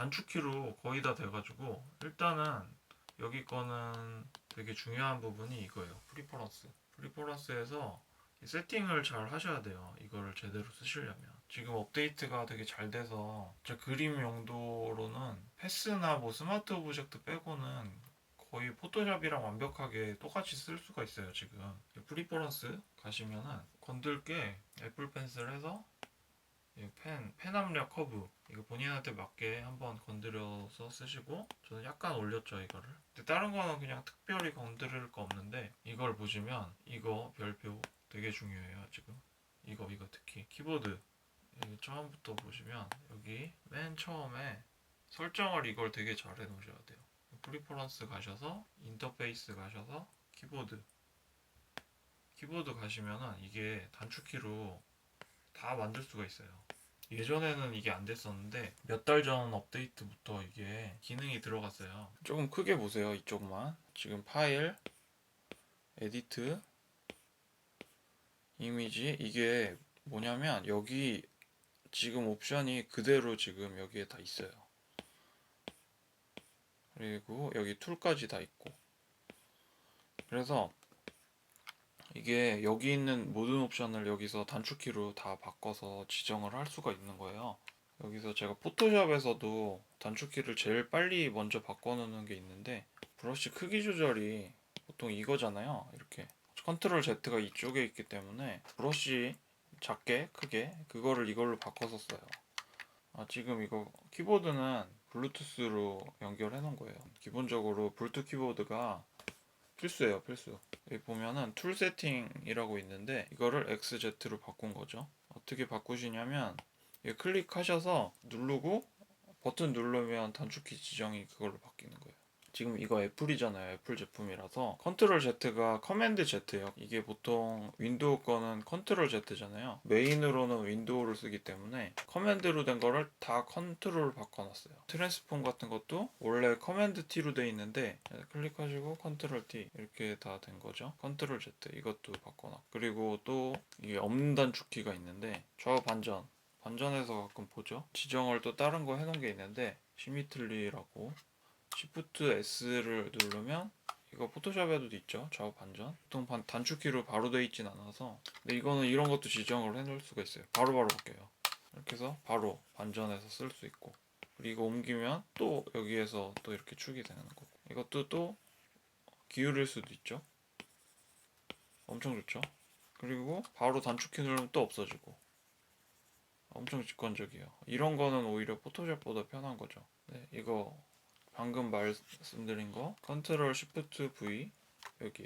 단축키로 거의 다 돼가지고 일단은 여기 거는 되게 중요한 부분이 이거예요. 프리퍼런스. 프리퍼런스에서 이 세팅을 잘 하셔야 돼요. 이거를 제대로 쓰시려면. 지금 업데이트가 되게 잘 돼서 저 그림 용도로는 패스나 뭐 스마트 오브젝트 빼고는 거의 포토샵이랑 완벽하게 똑같이 쓸 수가 있어요 지금 프리퍼런스 가시면은 건들 게 애플 펜슬 해서 이 펜, 펜 압력 커브. 이거 본인한테 맞게 한번 건드려서 쓰시고 저는 약간 올렸죠 이거를. 근데 다른 거는 그냥 특별히 건드릴 거 없는데 이걸 보시면 이거 별표 되게 중요해요 지금. 이거 이거 특히 키보드. 여기 처음부터 보시면 여기 맨 처음에 설정을 이걸 되게 잘 해놓으셔야 돼요. 프리퍼런스 가셔서 인터페이스 가셔서 키보드. 키보드 가시면은 이게 단축키로 다 만들 수가 있어요. 예전에는 이게 안 됐었는데 몇 달 전 업데이트부터 이게 기능이 들어갔어요. 조금 크게 보세요. 이쪽만. 지금 파일, 에디트, 이미지 이게 뭐냐면 여기 지금 옵션이 그대로 지금 여기에 다 있어요. 그리고 여기 툴까지 다 있고. 그래서 이게 여기 있는 모든 옵션을 여기서 단축키로 다 바꿔서 지정을 할 수가 있는 거예요. 여기서 제가 포토샵에서도 단축키를 제일 빨리 먼저 바꿔놓는 게 있는데 브러쉬 크기 조절이 보통 이거잖아요. 이렇게 컨트롤 Z가 이쪽에 있기 때문에 브러쉬 작게 크게 그거를 이걸로 바꿔서 써요. 아, 지금 이거 키보드는 블루투스로 연결해 놓은 거예요. 기본적으로 블루투스 키보드가 필수예요, 필수. 여기 보면은 툴 세팅이라고 있는데 이거를 XZ로 바꾼 거죠. 어떻게 바꾸시냐면 이 클릭하셔서 누르고 버튼 누르면 단축키 지정이 그걸로 바뀌는 거예요. 지금 이거 애플이잖아요. 애플 제품이라서 컨트롤 Z가 커맨드 Z예요. 이게 보통 윈도우 거는 컨트롤 Z잖아요. 메인으로는 윈도우를 쓰기 때문에 커맨드로 된 거를 다 컨트롤 바꿔놨어요. 트랜스폼 같은 것도 원래 커맨드 T로 돼 있는데 클릭하시고 컨트롤 T 이렇게 다 된 거죠. 컨트롤 Z 이것도 바꿔놨. 그리고 또 이게 없는 단축키가 있는데 좌우 반전 반전해서 가끔 보죠. 지정을 또 다른 거 해놓은 게 있는데 시미틀리라고 Shift S를 누르면 이거 포토샵에도 있죠? 좌우 반전? 보통 반- 단축키로 바로 돼 있진 않아서 근데 이거는 이런 것도 지정을 해놓을 수가 있어요. 바로바로 바뀌어요. 이렇게 해서 바로 반전해서 쓸 수 있고 그리고 옮기면 또 여기에서 또 이렇게 축이 되는 거고 이것도 또 기울일 수도 있죠? 엄청 좋죠? 그리고 바로 단축키 누르면 또 없어지고 엄청 직관적이에요. 이런 거는 오히려 포토샵보다 편한 거죠. 네, 이거 방금 말씀드린 거? 컨트롤 시프트 V 여기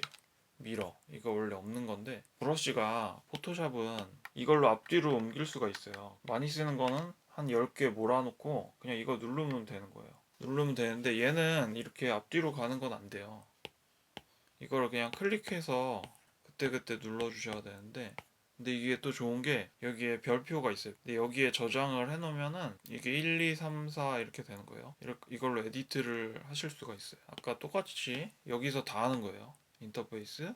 미러. 이거 원래 없는 건데 브러쉬가 포토샵은 이걸로 앞뒤로 옮길 수가 있어요. 많이 쓰는 거는 한 10개 몰아놓고 그냥 이거 누르면 되는 거예요. 누르면 되는데 얘는 이렇게 앞뒤로 가는 건 안 돼요. 이거를 그냥 클릭해서 그때그때 눌러 주셔야 되는데 근데 이게 또 좋은 게 여기에 별표가 있어요. 근데 여기에 저장을 해놓으면은 이게 1, 2, 3, 4 이렇게 되는 거예요. 이렇게 이걸로 에디트를 하실 수가 있어요. 아까 똑같이 여기서 다 하는 거예요. 인터페이스,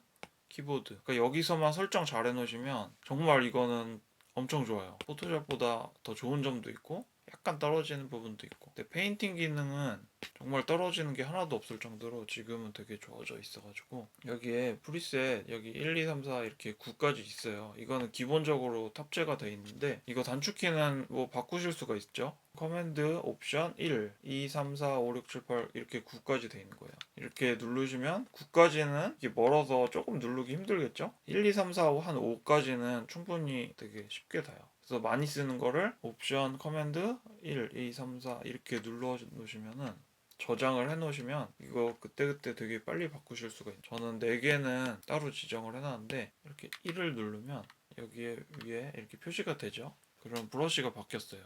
키보드. 그러니까 여기서만 설정 잘 해놓으시면 정말 이거는 엄청 좋아요. 포토샵보다 더 좋은 점도 있고 약간 떨어지는 부분도 있고. 근데 페인팅 기능은 정말 떨어지는 게 하나도 없을 정도로 지금은 되게 좋아져 있어가지고 여기에 프리셋 여기 1, 2, 3, 4 이렇게 9까지 있어요. 이거는 기본적으로 탑재가 돼 있는데 이거 단축키는 뭐 바꾸실 수가 있죠. 커맨드 옵션 1, 2, 3, 4, 5, 6, 7, 8 이렇게 9까지 돼 있는 거예요. 이렇게 누르시면 9까지는 이게 멀어서 조금 누르기 힘들겠죠? 1, 2, 3, 4, 5, 한 5까지는 충분히 되게 쉽게 닿아요. 그래서 많이 쓰는 거를 옵션 커맨드 1, 2, 3, 4 이렇게 눌러 놓으시면은 저장을 해 놓으시면 이거 그때그때 되게 빨리 바꾸실 수가 있어요. 저는 4개는 따로 지정을 해 놨는데 이렇게 1을 누르면 여기에 위에 이렇게 표시가 되죠. 그럼 브러쉬가 바뀌었어요.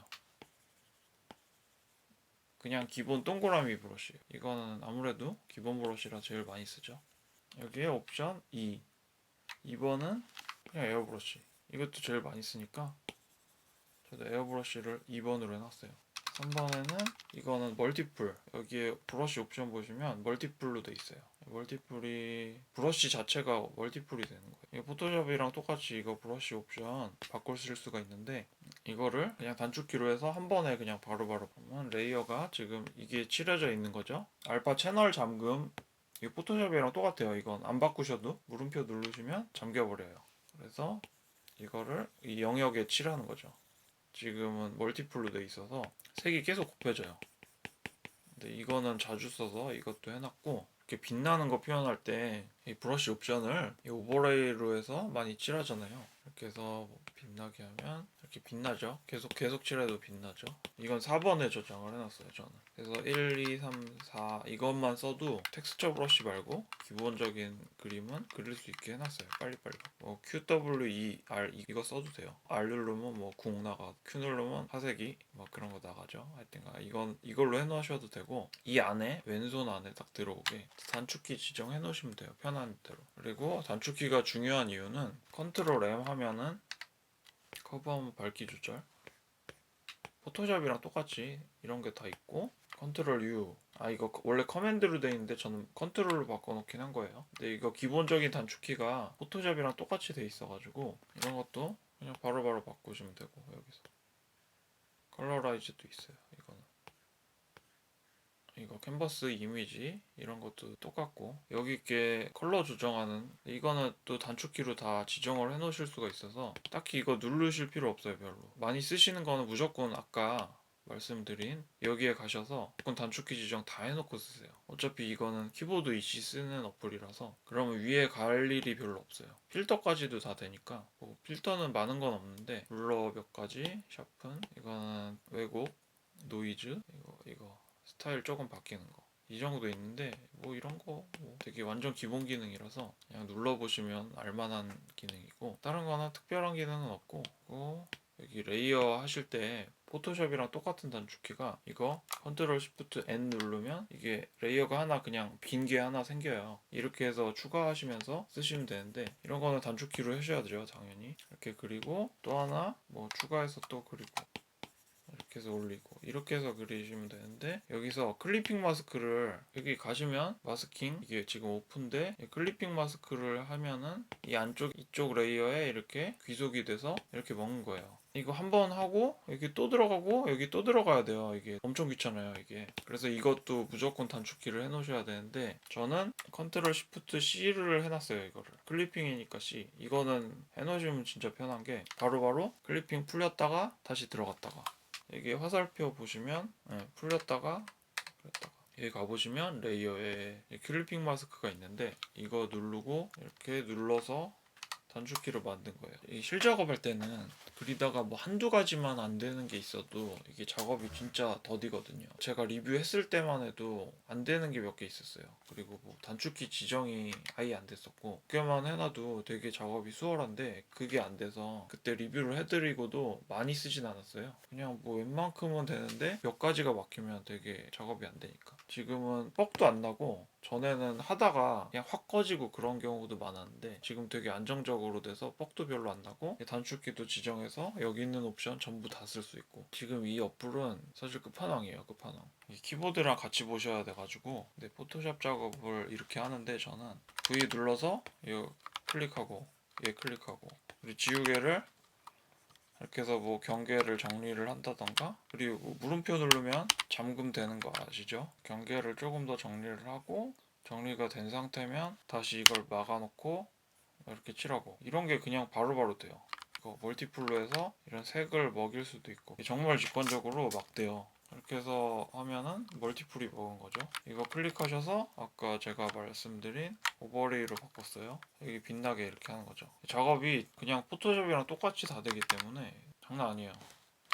그냥 기본 동그라미 브러쉬. 이거는 아무래도 기본 브러쉬라 제일 많이 쓰죠. 여기에 옵션 2. 2번은 그냥 에어 브러쉬. 이것도 제일 많이 쓰니까 저도 에어 브러쉬를 2번으로 해놨어요. 3번에는 이거는 멀티풀. 여기에 브러쉬 옵션 보시면 멀티풀로 돼 있어요. 멀티풀이 브러쉬 자체가 멀티풀이 되는 거예요. 이 포토샵이랑 똑같이 이거 브러쉬 옵션 바꿀 쓸 수가 있는데 이거를 그냥 단축키로 해서 한 번에 그냥 바로 바로 보면 레이어가 지금 이게 칠해져 있는 거죠. 알파 채널 잠금 이 포토샵이랑 똑같아요. 이건 안 바꾸셔도 물음표 누르시면 잠겨버려요. 그래서 이거를 이 영역에 칠하는 거죠. 지금은 멀티플로 돼 있어서 색이 계속 곱해져요. 근데 이거는 자주 써서 이것도 해놨고 이렇게 빛나는 거 표현할 때 이 브러쉬 옵션을 이 오버레이로 해서 많이 칠하잖아요. 이렇게 해서 뭐 빛나게 하면 이렇게 빛나죠. 계속 계속 칠해도 빛나죠. 이건 4번에 저장을 해놨어요 저는. 그래서 1, 2, 3, 4 이것만 써도 텍스처 브러쉬 말고 기본적인 그림은 그릴 수 있게 해놨어요. 빨리빨리. 뭐 QW, E, R 이거 써도 돼요. R 누르면 뭐 궁 나가, Q 누르면 화색이 막 그런 거 나가죠. 하여튼간 이건 이걸로 해놓으셔도 되고 이 안에 왼손 안에 딱 들어오게 단축키 지정해 놓으시면 돼요. 편한 대로. 그리고 단축키가 중요한 이유는 컨트롤 M 하면은 한번 밝기 조절. 포토샵이랑 똑같이 이런 게 다 있고 컨트롤 U. 아 이거 원래 커맨드로 돼 있는데 저는 컨트롤로 바꿔놓긴 한 거예요. 근데 이거 기본적인 단축키가 포토샵이랑 똑같이 돼 있어가지고 이런 것도 그냥 바로 바로 바꾸시면 되고 여기서. 컬러라이즈도 있어요 이거는. 이거 캔버스 이미지 이런 것도 똑같고 여기 있게 컬러 조정하는 이거는 또 단축키로 다 지정을 해 놓으실 수가 있어서 딱히 이거 누르실 필요 없어요 별로. 많이 쓰시는 거는 무조건 아까 말씀드린 여기에 가셔서 무조건 단축키 지정 다 해놓고 쓰세요 어차피 이거는 키보드 이시 쓰는 어플이라서 그러면 위에 갈 일이 별로 없어요 필터까지도 다 되니까 뭐 필터는 많은 건 없는데 룰러 몇 가지 샤픈 이거는 왜곡 노이즈 이거 이거 스타일 조금 바뀌는 거. 이 정도 있는데 뭐 이런 거 뭐 되게 완전 기본 기능이라서 그냥 눌러보시면 알만한 기능이고 다른 거나 특별한 기능은 없고 여기 레이어 하실 때 포토샵이랑 똑같은 단축키가 이거 컨트롤 시프트 N 누르면 이게 레이어가 하나 그냥 빈 게 하나 생겨요. 이렇게 해서 추가하시면서 쓰시면 되는데 이런 거는 단축키로 하셔야 돼요 당연히. 이렇게 그리고 또 하나 뭐 추가해서 또 그리고 이렇게 해서 올리고 이렇게 해서 그리시면 되는데 여기서 클리핑 마스크를 여기 가시면 마스킹 이게 지금 오픈데 이 클리핑 마스크를 하면은 이 안쪽 이쪽 레이어에 이렇게 귀속이 돼서 이렇게 먹는 거예요. 이거 한 번 하고 여기 또 들어가고 여기 또 들어가야 돼요. 이게 엄청 귀찮아요. 이게 그래서 이것도 무조건 단축키를 해 놓으셔야 되는데 저는 컨트롤 시프트 C를 해놨어요. 이거를 클리핑이니까 C 이거는 해 놓으시면 진짜 편한 게 바로바로 클리핑 풀렸다가 다시 들어갔다가 여기 화살표 보시면 예, 풀렸다가 그랬다가 여기 가보시면 레이어에 클리핑 마스크가 있는데 이거 누르고 이렇게 눌러서 단축키로 만든 거예요. 이 실작업할 때는 그리다가 뭐 한두 가지만 안 되는 게 있어도 이게 작업이 진짜 더디거든요. 제가 리뷰했을 때만 해도 안 되는 게 몇 개 있었어요. 그리고 뭐 단축키 지정이 아예 안 됐었고 그게만 해놔도 되게 작업이 수월한데 그게 안 돼서 그때 리뷰를 해드리고도 많이 쓰진 않았어요. 그냥 뭐 웬만큼은 되는데 몇 가지가 막히면 되게 작업이 안 되니까. 지금은 뻑도 안 나고 전에는 하다가 그냥 확 꺼지고 그런 경우도 많았는데 지금 되게 안정적으로 돼서 뻑도 별로 안 나고 단축키도 지정해서 여기 있는 옵션 전부 다 쓸 수 있고 지금 이 어플은 사실 끝판왕이에요 끝판왕. 이 키보드랑 같이 보셔야 돼가지고 근데 포토샵 작업을 이렇게 하는데 저는 V 눌러서 이 클릭하고 얘 클릭하고 그리고 지우개를 이렇게 해서 뭐 경계를 정리를 한다던가 그리고 물음표 누르면 잠금되는 거 아시죠? 경계를 조금 더 정리를 하고 정리가 된 상태면 다시 이걸 막아놓고 이렇게 칠하고 이런 게 그냥 바로바로 돼요. 이거 멀티플로 해서 이런 색을 먹일 수도 있고 정말 직관적으로 막 돼요. 이렇게 해서 하면은 멀티플이 먹은 거죠. 이거 클릭하셔서 아까 제가 말씀드린 오버레이로 바꿨어요. 여기 빛나게 이렇게 하는 거죠. 작업이 그냥 포토샵이랑 똑같이 다 되기 때문에 장난 아니에요.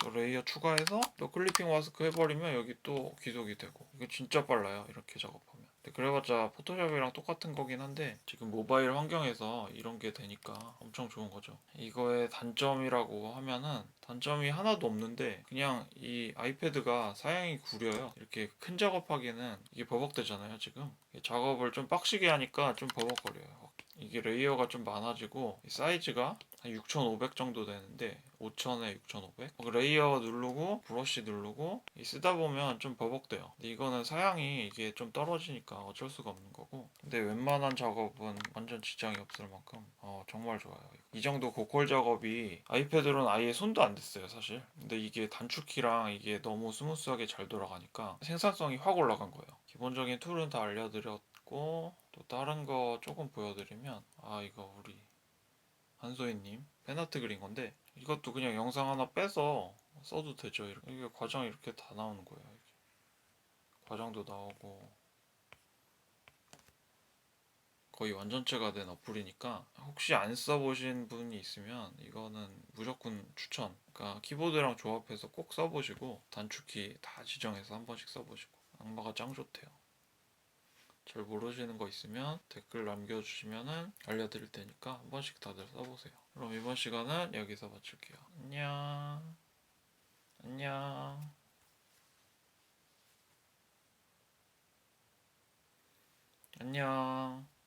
또 레이어 추가해서 또 클리핑 마스크 해버리면 여기 또 귀속이 되고 이거 진짜 빨라요 이렇게 작업하면 근데 그래봤자 포토샵이랑 똑같은 거긴 한데 지금 모바일 환경에서 이런 게 되니까 엄청 좋은 거죠. 이거의 단점이라고 하면은 단점이 하나도 없는데 그냥 이 아이패드가 사양이 구려요. 이렇게 큰 작업하기는 이게 버벅대잖아요 지금. 작업을 좀 빡시게 하니까 좀 버벅거려요. 이게 레이어가 좀 많아지고 이 사이즈가 한 6,500 정도 되는데 5,000에 6,500 레이어 누르고 브러쉬 누르고 이 쓰다 보면 좀 버벅대요. 근데 이거는 사양이 이게 좀 떨어지니까 어쩔 수가 없는 거고. 근데 웬만한 작업은 완전 지장이 없을 만큼 어, 정말 좋아요. 이 정도 고퀄 작업이 아이패드로는 아예 손도 안 댔어요 사실. 근데 이게 단축키랑 이게 너무 스무스하게 잘 돌아가니까 생산성이 확 올라간 거예요. 기본적인 툴은 다 알려드렸고 또 다른 거 조금 보여드리면 아 이거 우리 한소희님 팬아트 그린 건데 이것도 그냥 영상 하나 빼서 써도 되죠? 이렇게. 이게 과정 이렇게 다 나오는 거예요 이게. 과정도 나오고. 거의 완전체가 된 어플이니까 혹시 안 써보신 분이 있으면 이거는 무조건 추천. 그러니까 키보드랑 조합해서 꼭 써보시고 단축키 다 지정해서 한 번씩 써보시고. 악마가 짱 좋대요 잘 모르시는 거 있으면 댓글 남겨주시면은 알려드릴 테니까 한 번씩 다들 써보세요. 그럼 이번 시간은 여기서 마칠게요. 안녕. 안녕. 안녕.